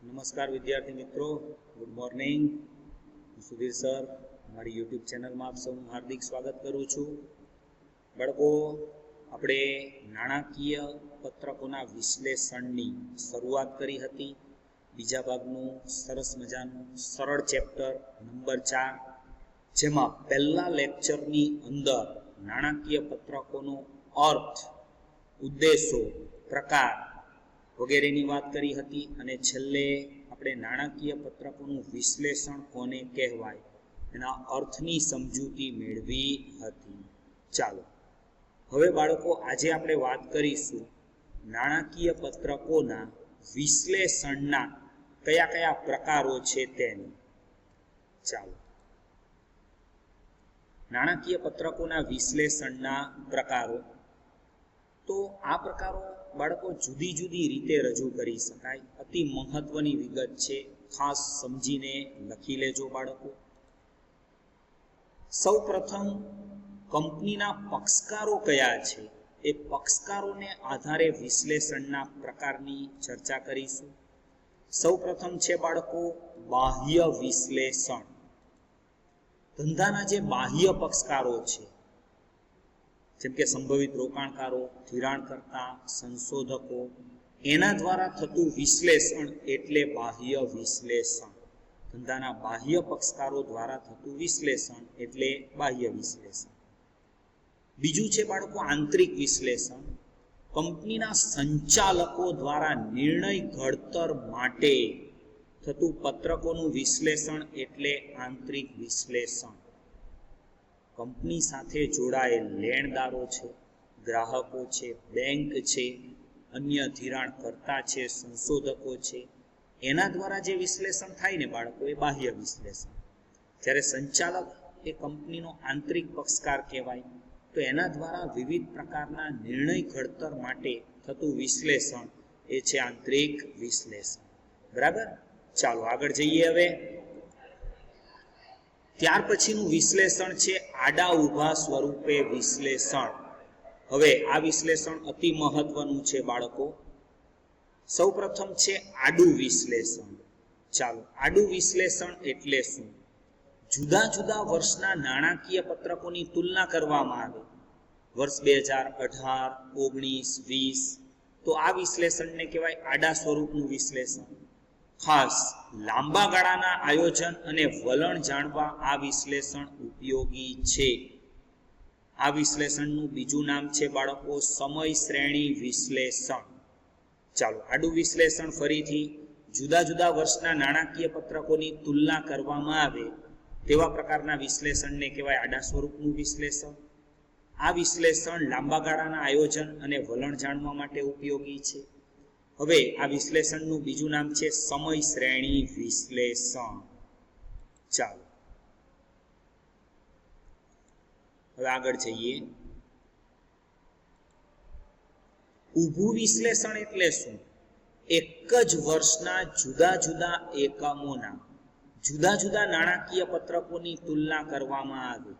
નમસ્કાર વિદ્યાર્થી મિત્રો. ગુડ મોર્નિંગ હું સુધીર સર. મારી યુટ્યુબ ચેનલમાં આપ સૌનું હાર્દિક સ્વાગત કરું છું. બાળકો, આપણે નાણાકીય પત્રકોના વિશ્લેષણની શરૂઆત કરી હતી. બીજા ભાગનું સરસ મજાનું સરળ ચેપ્ટર નંબર ચાર, જેમાં પહેલા લેક્ચરની અંદર નાણાકીય પત્રકોનો અર્થ, ઉદ્દેશો, પ્રકાર વગેરેની વાત કરી હતી અને છેલ્લે આપણે નાણાકીય પત્રકોનું વિશ્લેષણ કોને કહેવાય એના અર્થની સમજૂતી મેળવી હતી. ચાલો, હવે બાળકો આજે આપણે વાત કરીશું નાણાકીય પત્રકોના વિશ્લેષણના કયા કયા પ્રકારો છે તેની. ચાલો, નાણાકીય પત્રકોના વિશ્લેષણના પ્રકારો. તો આ પ્રકારો બાળકો જુદી જુદી રીતે રજૂ કરી શકાય. અતિ મહત્વની વિગત છે. ખાસ સમજીને લખી લેજો બાળકો. સૌ પ્રથમ કંપનીના પક્ષકારો કયા છે? એ પક્ષકારોને આધારે વિશ્લેષણના પ્રકારની ચર્ચા કરીશું. સૌ પ્રથમ છે બાળકો, બાહ્ય વિશ્લેષણ. ધંધાના જે બાહ્ય પક્ષકારો છે જેમ કે સંભવિત રોકાણકારો, ધિરાણકર્તા, સંશોધકો, એના દ્વારા થતું વિશ્લેષણ એટલે બાહ્ય વિશ્લેષણ. ધંધાના બાહ્ય પક્ષકારો દ્વારા થતું વિશ્લેષણ એટલે બાહ્ય વિશ્લેષણ. બીજું છે બાળકો આંતરિક વિશ્લેષણ. કંપનીના સંચાલકો દ્વારા નિર્ણય ઘડતર માટે થતું પત્રકોનું વિશ્લેષણ એટલે આંતરિક વિશ્લેષણ. કંપની સાથે જોડાયેલ લેણદારો છે, ગ્રાહકો છે, બેંક છે, અન્ય ધિરાણકર્તા છે, સંશોધકો છે. એના દ્વારા જે વિશ્લેષણ થાય ને બાળકો, એ બાહ્ય વિશ્લેષણ. જ્યારે સંચાલક એ કંપનીનો આંતરિક પક્ષકાર કહેવાય, તો એના દ્વારા વિવિધ પ્રકારના નિર્ણય ઘડતર માટે થતું વિશ્લેષણ એ છે આંતરિક વિશ્લેષણ. બરાબર? ચાલો આગળ જઈએ હવે. ત્યાર પછીનું વિશ્લેષણ છે આડા ઊભા સ્વરૂપે વિશ્લેષણ. હવે આ વિશ્લેષણ અતિ મહત્વનું છે બાળકો. સૌ પ્રથમ છે આડું વિશ્લેષણ. ચાલો, આડું વિશ્લેષણ એટલે શું? જુદા જુદા વર્ષના નાણાકીય પત્રકોની તુલના કરવામાં આવે. વર્ષ બે હજાર અઢાર, ઓગણીસ, વીસ. તો આ વિશ્લેષણને કહેવાય આડા સ્વરૂપનું વિશ્લેષણ. ખાસ લાંબા ગાળાના આયોજન અને વલણ જાણવા આ વિશ્લેષણ ઉપયોગી છે. આ વિશ્લેષણનું બીજું નામ છે બાળકો સમય શ્રેણી વિશ્લેષણ. ચાલો આડું વિશ્લેષણ ફરીથી જુદા જુદા વર્ષના નાણાકીય પત્રકોની તુલના કરવામાં આવે તેવા પ્રકારના વિશ્લેષણને કહેવાય આડા સ્વરૂપનું વિશ્લેષણ. આ વિશ્લેષણ લાંબા ગાળાના આયોજન અને વલણ જાણવા માટે ઉપયોગી છે. હવે આ વિશ્લેષણનું બીજું નામ છે સમય શ્રેણી વિશ્લેષણ. ચાલો. હવે આગળ જઈએ. ઊભું વિશ્લેષણ એટલે શું? એક જ વર્ષના જુદા જુદા એકમોના, જુદા જુદા નાણાકીય પત્રકોની તુલના કરવામાં આવે.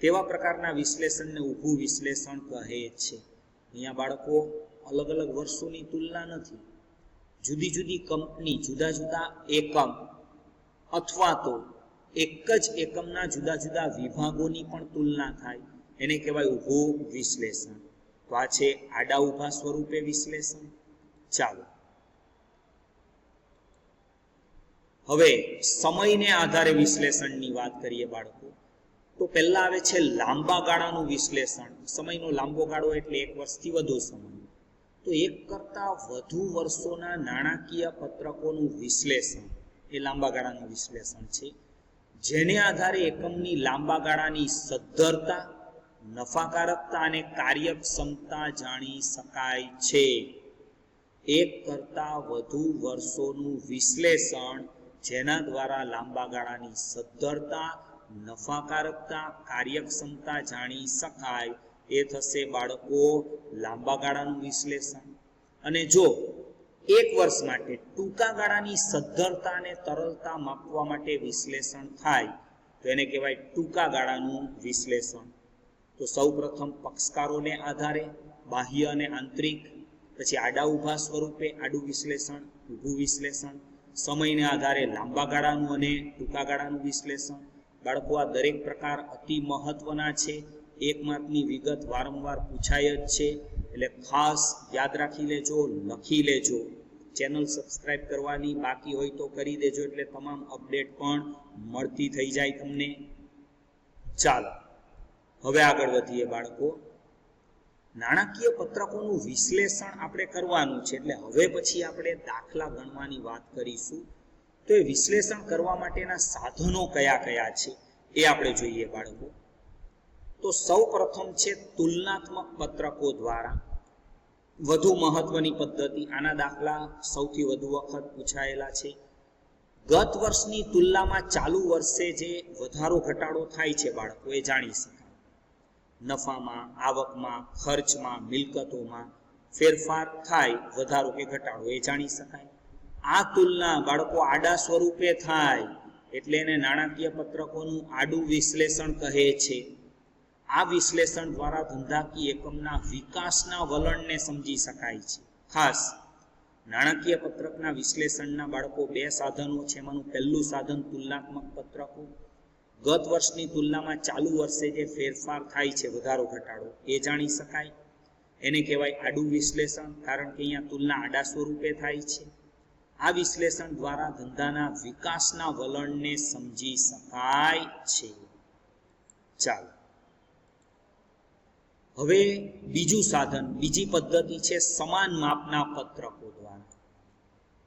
તેવા પ્રકારના વિશ્લેષણને ઊભું વિશ્લેષણ કહે છે. અહીંયા બાળકો અલગ અલગ વર્ષોની તુલના નથી. જુદી જુદી કંપની, જુદા જુદા એકમ અથવા તો એક જ એકમના જુદા જુદા વિભાગોની પણ તુલના થાય. એને કહેવાય ઊભો વિશ્લેષણ. તો આ છે આડા ઊભા સ્વરૂપે વિશ્લેષણ. ચાલો. હવે સમયને આધારે વિશ્લેષણની વાત કરીએ બાળકો. તો પહેલા આવે છે લાંબા ગાળાનું વિશ્લેષણ. સમયનો લાંબો ગાળો એટલે એક વર્ષથી વધુ સમય. તો એક કરતા વધુ વર્ષોના નાણાકીય પત્રકોનું વિશ્લેષણ, એ લાંબા ગાળાનું વિશ્લેષણ છે, જેને આધારે એકમની લાંબા ગાળાની સદ્ધરતા, નફાકારકતા અને કાર્યક્ષમતા જાણી શકાય છે. એક કરતા વધુ વર્ષોનું વિશ્લેષણ જેના દ્વારા લાંબા ગાળાની સદ્ધરતા, નફાકારકતા, કાર્યક્ષમતા જાણી શકાય એ થશે બાળકો લાંબા ગાળાનું વિશ્લેષણ. અને જો એક વર્ષ માટે ટૂંકા ગાળાની સદ્ધરતા અને તરલતા માપવા માટે વિશ્લેષણ થાય, તો એને કહેવાય ટૂંકા ગાળાનું વિશ્લેષણ. તો સૌ પ્રથમ પક્ષકારોને આધારે, બાહ્ય અને આંતરિક, પછી આડા ઊભા સ્વરૂપે આડું વિશ્લેષણ, ઊભું વિશ્લેષણ, સમયને આધારે લાંબા ગાળાનું અને ટૂંકા ગાળાનું વિશ્લેષણ. બાળકો, આ દરેક પ્રકાર અતિ મહત્વના છે. એક વિગત વારંવાર પૂછાય જ છે. એટલે ખાસ યાદ રાખી લેજો, લખી લેજો. ચેનલ સબસ્ક્રાઇબ કરવાની બાકી હોય તો કરી દેજો, એટલે તમામ અપડેટ પણ મળતી થઈ જાય તમને. ચાલો, હવે આગળ વધીએ બાળકો. નાણાકીય પત્રકોનું વિશ્લેષણ આપણે કરવાનું છે, એટલે હવે પછી આપણે દાખલા ગણવાની વાત કરીશું. તો એ વિશ્લેષણ કરવા માટેના સાધનો કયા કયા છે એ આપણે જોઈએ બાળકો. તો સૌ પ્રથમ છે તુલનાત્મક પત્રકો દ્વારા. વધુ મહત્વની પદ્ધતિ, આના દાખલા સૌથી વધુ વખત પૂછાયેલા છે. ગત વર્ષની તુલનામાં ચાલુ વર્ષે જે વધારો ઘટાડો થાય છે બાળકો એ જાણી શકાય. નફામાં, આવકમાં, ખર્ચમાં, મિલકતોમાં ફેરફાર થાય, વધારો કે ઘટાડો એ જાણી શકાય. આ તુલના બાળકો આડા સ્વરૂપે થાય, એટલે એને નાણાકીય પત્રકોનું આડું વિશ્લેષણ કહે છે. આ વિશ્લેષણ દ્વારા ધંધાકીય એકમના વિકાસના વલણને સમજી શકાય છે. ખાસ નાણાકીય પત્રકના વિશ્લેષણના બાળકો બે સાધનો છે. એમાંનું પહેલું સાધન તુલનાત્મક પત્રકો. ગત વર્ષની તુલનામાં ચાલુ વર્ષે જે ફેરફાર થાય છે, વધારો ઘટાડો, એ જાણી શકાય. એને કહેવાય આડું વિશ્લેષણ, કારણ કે અહીંયા તુલના આડા સ્વરૂપે થાય છે. આ વિશ્લેષણ દ્વારા ધંધાના વિકાસના વલણને સમજી શકાય છે. ચાલો. હવે બીજું સાધન, બીજી પદ્ધતિ છે સમાન માપના પત્ર દ્વારા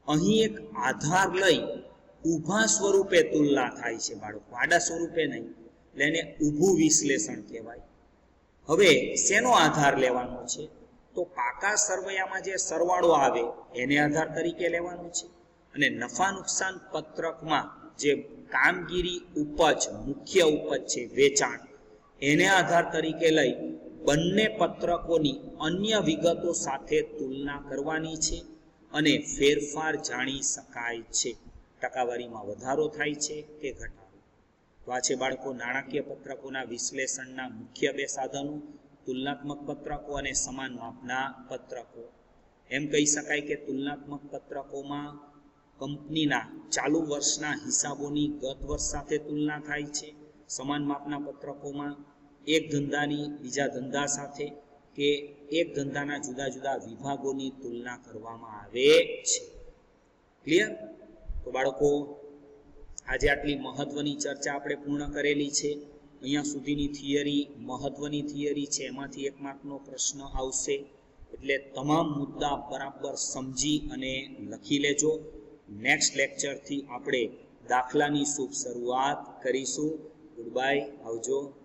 અહીં એક આધાર લઈ ઊભા સ્વરૂપે તુલના થાય છે બાળકો. આડા સ્વરૂપે નહીં, એટલે એને ઊભું વિશ્લેષણ કહેવાય. હવે શેનો આધાર લેવાનો છે? તો પાકા સરવૈયામાં જે સરવાળો આવે, એને આધાર તરીકે લેવાનો છે. અને નફા નુકસાન પત્રકમાં જે કામગીરી ઉપજ, મુખ્ય ઉપજ છે વેચાણ, એને આધાર તરીકે લઈ બંને પત્રકોની અન્ય વિગતો સાથે તુલના કરવાની છે અને ફેરફાર જાણી શકાય છે. ટકાવારીમાં વધારો થાય છે કે ઘટાડો? તો આ છે બાળકો, નાણાકીય પત્રકોના વિશ્લેષણના મુખ્ય બે સાધનો, તુલનાત્મક પત્રકો અને સમાન માપના પત્રકો. એમ કહી શકાય કે તુલનાત્મક પત્રકોમાં કંપનીના ચાલુ વર્ષના હિસાબોની ગત વર્ષ સાથે તુલના થાય છે. સમાન માપના પત્રકોમાં એક ધંધાની બીજા ધંધા સાથે કે એક ધંધાના જુદા જુદા વિભાગોની તુલના કરવામાં આવે છે. ક્લિયર તો બાળકો, આજે આટલી મહત્વની ચર્ચા આપણે પૂર્ણ કરેલી છે. અહીંયા સુધીની થિયરી, મહત્વની થિયરી છે, એમાંથી એક માર્કનો પ્રશ્ન આવશે. એટલે તમામ મુદ્દા બરાબર સમજી અને લખી લેજો. નેક્સ્ટ લેક્ચરથી આપણે દાખલાની શુભ શરૂઆત કરીશું. ગુડ બાય આવજો.